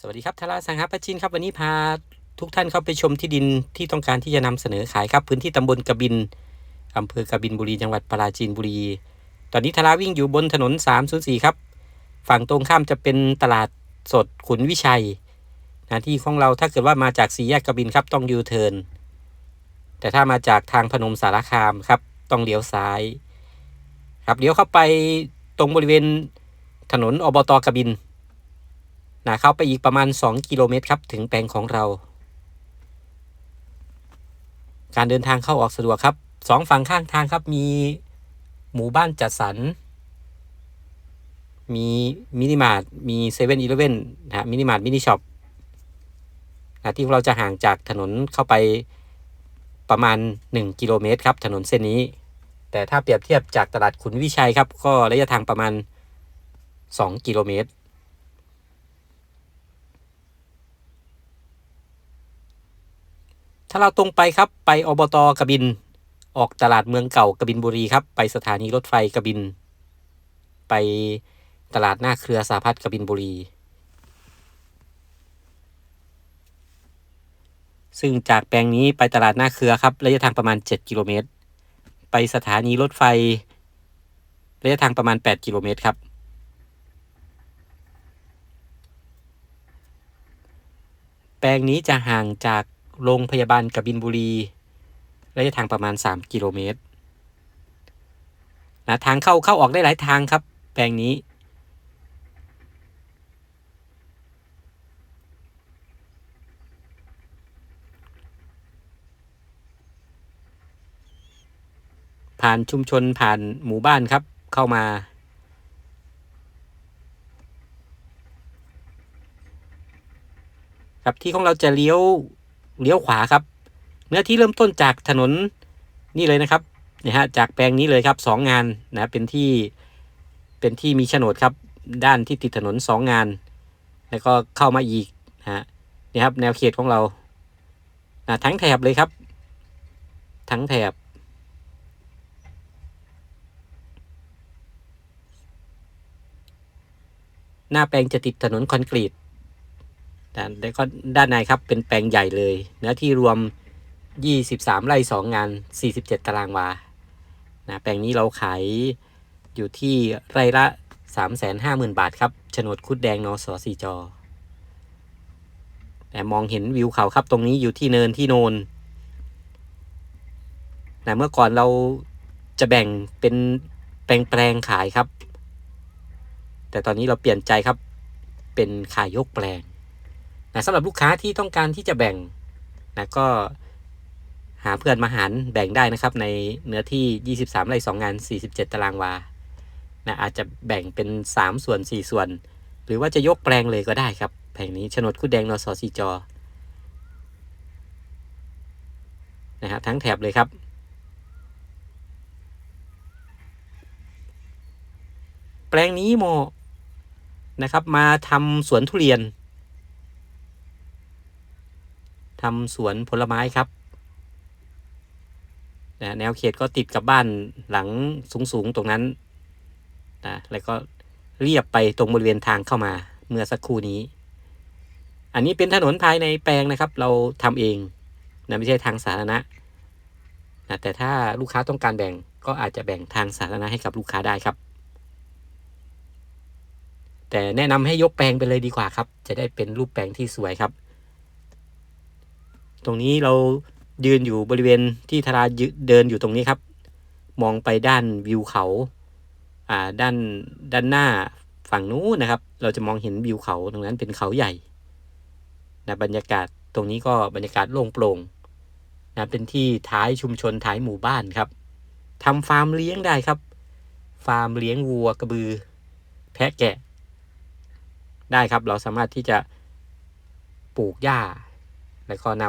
สวัสดีครับทาราสังหาปชินครับวันนี้พาทุกท่านเข้าไปชมที่ดินที่ต้องการที่จะนำเสนอขายครับ พื้นที่ตำบลกบินอำเภอกบินบุรีจังหวัดปราจีนบุรี ตอนนี้ทาราวิ่งอยู่บนถนน 304 ครับ ฝั่งตรงข้ามจะเป็นตลาดสดขุนวิชัยนะที่ของเราถ้าเกิดว่ามาจากสี่แยกกบินครับต้องยูเทิร์นแต่ถ้ามาจากทางพนมสารคามครับต้องเลี้ยวซ้าย ครับเลี้ยวเข้าไปตรงบริเวณถนนอบตกบิน นะเข้าไปอีกประมาณ 2 กิโลเมตรครับ ถึงแปลงของเรา การเดินทางเข้าออกสะดวกครับสองฝั่งข้างทางครับมีหมู่บ้านจัดสรร มีมินิมาร์ทมีเซเว่นอีเลฟเว่นนะมินิมาร์ทมินิช็อปนะที่เราจะห่างจากถนนเข้าไปประมาณ 1 กิโลเมตรครับ ถนนเส้นนี้ แต่ถ้าเปรียบเทียบจากตลาดขุนวิชัยครับ ก็ระยะทางประมาณ 2 กิโลเมตราเราตรงไปครับไปอบตกบิน ออกตลาดเมืองเก่ากบินบุรีครับ ไปสถานีรถไฟกบิน ไปตลาดหน้าเครือสาพัฒน์กบินบุรี ซึ่งจากแปลงนี้ไปตลาดหน้าเครือครับระยะทางประมาณ 7 กิโลเมตร ไปสถานีรถไฟ ระยะทางประมาณ 8 กิโลเมตรครับแปลงนี้จะห่างจาก โรงพยาบาลกบินบุรี ระยะทางประมาณ 3 กิโลเมตรนะทางเข้าเข้าออกได้หลายทางครับ แปลงนี้ ผ่านชุมชนผ่านหมู่บ้านครับเข้ามาครับที่ของเราจะเลี้ยว เลี้ยวขวาครับ เนื้อที่เริ่มต้นจากถนนนี่เลยนะครับนะฮะจากแปลงนี้เลยครับสองงานนะเป็นที่เป็นที่มีโฉนดครับ ด้านที่ติดถนนสองงาน แล้วก็เข้ามาอีกนะฮะนี่ครับแนวเขตของเรานะทั้งแถบเลยครับ ทั้งแถบหน้าแปลงจะติดถนนคอนกรีต แล้วก็ด้านในครับเป็นแปลงใหญ่เลย เนื้อที่รวม 23 ไร่2งาน 47 ตารางวานะแปลงนี้เราขายอยู่ที่ไร่ละ 350,000 บาทครับโฉนดคุดแดงนอสอสีจอ แต่มองเห็นวิวเขาครับตรงนี้อยู่ที่เนินที่โนนนะเมื่อก่อนเราจะแบ่งเป็นแปลงๆขายครับ แต่ตอนนี้เราเปลี่ยนใจครับ เป็นขายยกแปลง นะสำหรับลูกค้าที่ต้องการที่จะแบ่งนะก็หาเพื่อนมาหารแบ่งได้นะครับ ในเนื้อที่ 23ไร่2งาน 47 ตารางวานะอาจจะแบ่งเป็น 3 ส่วน 4 ส่วน หรือว่าจะยกแปลงเลยก็ได้ครับแผงนี้โฉนดคุดแดงนสสีจอนะฮะทั้งแถบเลยครับแปลงนี้เหมนะครับมาทำสวนทุเรียน ทำสวนผลไม้ครับนะแนวเขตก็ติดกับบ้านหลังสูงๆตรงนั้นนะแล้วก็เรียบไปตรงบริเวณทางเข้ามาเมื่อสักครู่นี้ อันนี้เป็นถนนภายในแปลงนะครับ เราทำเองนะไม่ใช่ทางสาธารณะนะแต่ถ้าลูกค้าต้องการแบ่งก็อาจจะแบ่งทางสาธารณะให้กับลูกค้าได้ครับ แต่แนะนำให้ยกแปลงไปเลยดีกว่าครับ จะได้เป็นรูปแปลงที่สวยครับ ตรงนี้เรายืนอยู่บริเวณที่ธาราเดินอยู่ตรงนี้ครับ มองไปด้านวิวเขาอ่าด้านด้านหน้าฝั่งนู้นนะครับ เราจะมองเห็นวิวเขาตรงนั้นเป็นเขาใหญ่นะบรรยากาศตรงนี้ก็บรรยากาศโล่งโปร่งนะเป็นที่ท้ายชุมชนท้ายหมู่บ้านครับทำฟาร์มเลี้ยงได้ครับ ฟาร์มเลี้ยงวัวกระบือ แพะแกะ ได้ครับเราสามารถที่จะปลูกหญ้า แล้วก็น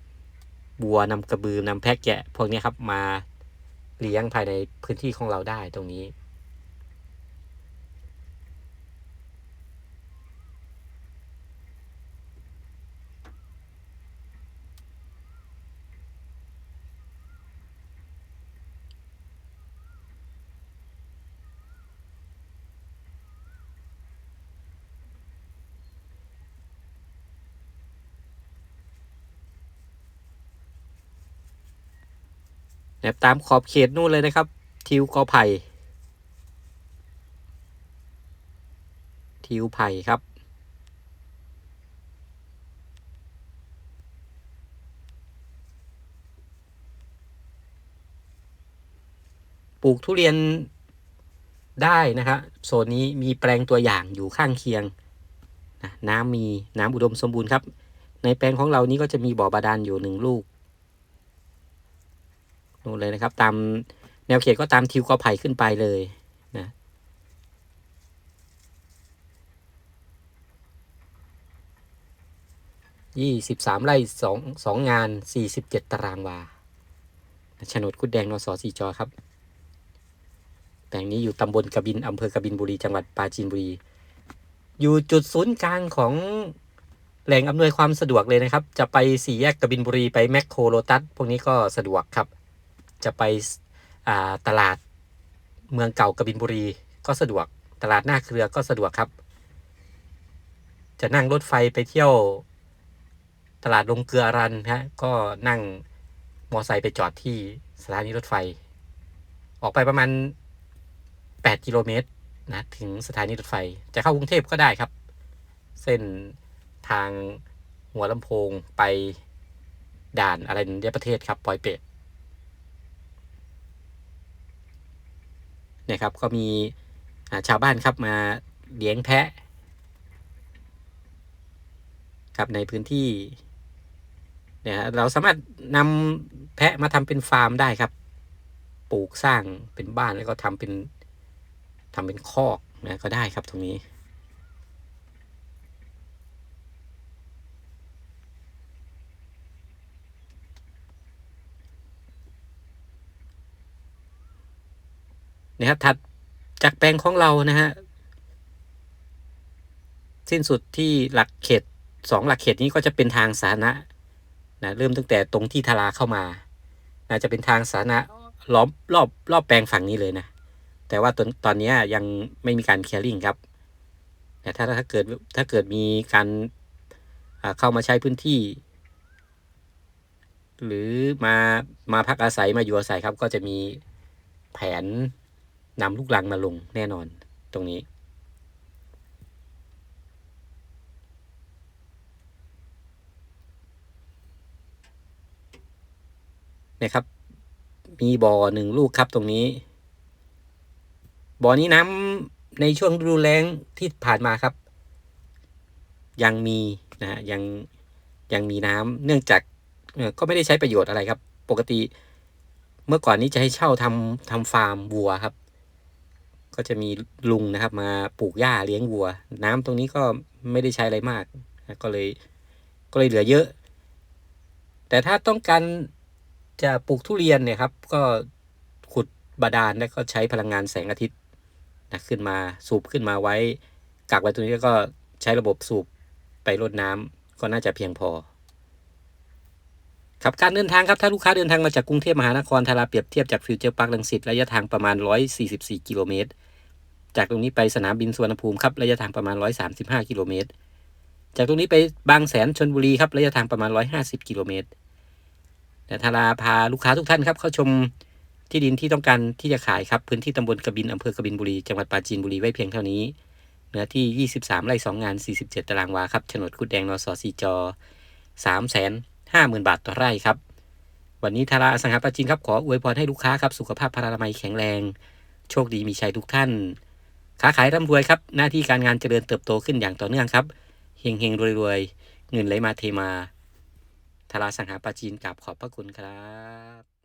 ำบัวนำกระบือนำแพะแกะ พวกนี้ครับมาเลี้ยงภายในพื้นที่ของเราได้ตรงนี้ นะครับตามขอบเขตนู่นเลยนะครับ ทิวกอไผ่ ทิวไผ่ครับ ปลูกทุเรียนได้นะครับโซนนี้มีแปลงตัวอย่างอยู่ข้างเคียงนะน้ำมีน้ำอุดมสมบูรณ์ครับ ในแปลงของเรานี้ก็จะมีบ่อบาดาลอยู่หนึ่งลูก นู่นเลยนะครับ ตามแนวเขตก็ตามทิวกอไผ่ขึ้นไปเลยนะยี่สิบสามไร่สองสองงานสี่สิบเจ็ดตารางวาโฉนดคุดแดงนสสีจอครับแปลงนี้อยู่ตำบลกบินอำเภอกบินบุรี จังหวัดปราจีนบุรี อยู่จุดศูนย์กลางของแหล่งอำนวยความสะดวกเลยนะครับ จะไปสี่แยกกบินบุรีไปแมคโครโลตัส พวกนี้ก็สะดวกครับ จะไปตลาดเมืองเก่ากบินบุรีก็สะดวก ตลาดหน้าเครือก็สะดวกครับ จะนั่งรถไฟไปเที่ยวตลาดลงเกลือรันฮะก็นั่งมอไซค์ไปจอดที่สถานีรถไฟ ออกไปประมาณ 8 กิโลเมตรนะถึงสถานีรถไฟ จะเข้ากรุงเทพก็ได้ครับ เส้นทางหัวลำโพงไปด่านอะไรในประเทศครับปอยเป็ด นะครับก็มีชาวบ้านครับมาเลี้ยงแพะครับในพื้นที่เนี่ยเราสามารถนำแพะมาทำเป็นฟาร์มได้ครับ ปลูกสร้างเป็นบ้านแล้วก็ทำเป็นทำเป็นคอกนะก็ได้ครับตรงนี้ นะครับถัดจากแปลงของเรานะฮะสิ้นสุดที่หลักเขตสองหลักเขตนี้ก็จะเป็นทางสาธารณะนะเริ่มตั้งแต่ตรงที่ทาราเข้ามานะจะเป็นทางสาธารณะล้อมรอบรอบแปลงฝั่งนี้เลยนะ แต่ว่าตอนตอนนี้ยังไม่มีการเคลียร์ลิงครับแต่ถ้าถ้าเกิดถ้าเกิดมีการเข้ามาใช้พื้นที่ หรือมามาพักอาศัยมาอยู่อาศัยครับ ก็จะมีแผน นำลูกลังมาลงแน่นอนตรงนี้ นะครับ มีบ่อหนึ่งลูกครับตรงนี้ บ่อนี้น้ำในช่วงฤดูแล้งที่ผ่านมาครับ ยังมีนะฮะยังยังมีน้ำเนื่องจากก็ไม่ได้ใช้ประโยชน์อะไรครับ ปกติเมื่อก่อนนี้จะให้เช่าทำทำฟาร์มวัวครับ ก็จะมีลุงนะครับ มาปลูกหญ้าเลี้ยงวัว น้ำตรงนี้ก็ไม่ได้ใช้อะไรมาก ก็เลยก็เลยเหลือเยอะ แต่ถ้าต้องการจะปลูกทุเรียนเนี่ยครับ ก็ขุดบาดาลแล้วก็ใช้พลังงานแสงอาทิตย์นะขึ้นมาสูบขึ้นมาไว้กักไว้ตรงนี้แล้วก็ใช้ระบบสูบไปรดน้ำก็น่าจะเพียงพอ ครับการเดินทางครับถ้าลูกค้าเดินทางมาจากกรุงเทพมหานครทาราเปรียบเทียบจากฟิวเจอร์พาร์คลังสิตระยะทางประมาณ 144 กิโลเมตร จากตรงนี้ไปสนามบินสุวรรณภูมิครับระยะทางประมาณ 135 กิโลเมตร จากตรงนี้ไปบางแสนชนบุรีครับระยะทางประมาณ 150 กิโลเมตรแต่ทาราพาลูกค้าทุกท่านครับเข้าชมที่ดินที่ต้องการที่จะขายครับพื้นที่ตำบลกบินอำเภอกบินบุรีจังหวัดปราจีนบุรีไว้เพียงเท่านี้เนื้อที่ 23 ไร่ 2 งาน 47 ตารางวาครับโฉนดกุดแดงนสอสีจอ3 5 0 0 0 0 บาทต่อไร่ครับ วันนี้ทาราสังหาปาจินครับขออวยพรให้ลูกค้าครับสุขภาพพลานามัยแข็งแรง โชคดีมีชัยทุกท่าน ค้าขายร่ำรวยครับ หน้าที่การงานเจริญเติบโตขึ้นอย่างต่อเนื่องครับเฮงเฮงรวยรวยๆเงินไหลมาเทมาทาราสังหาปาจีนกราบขอบพระคุณครับ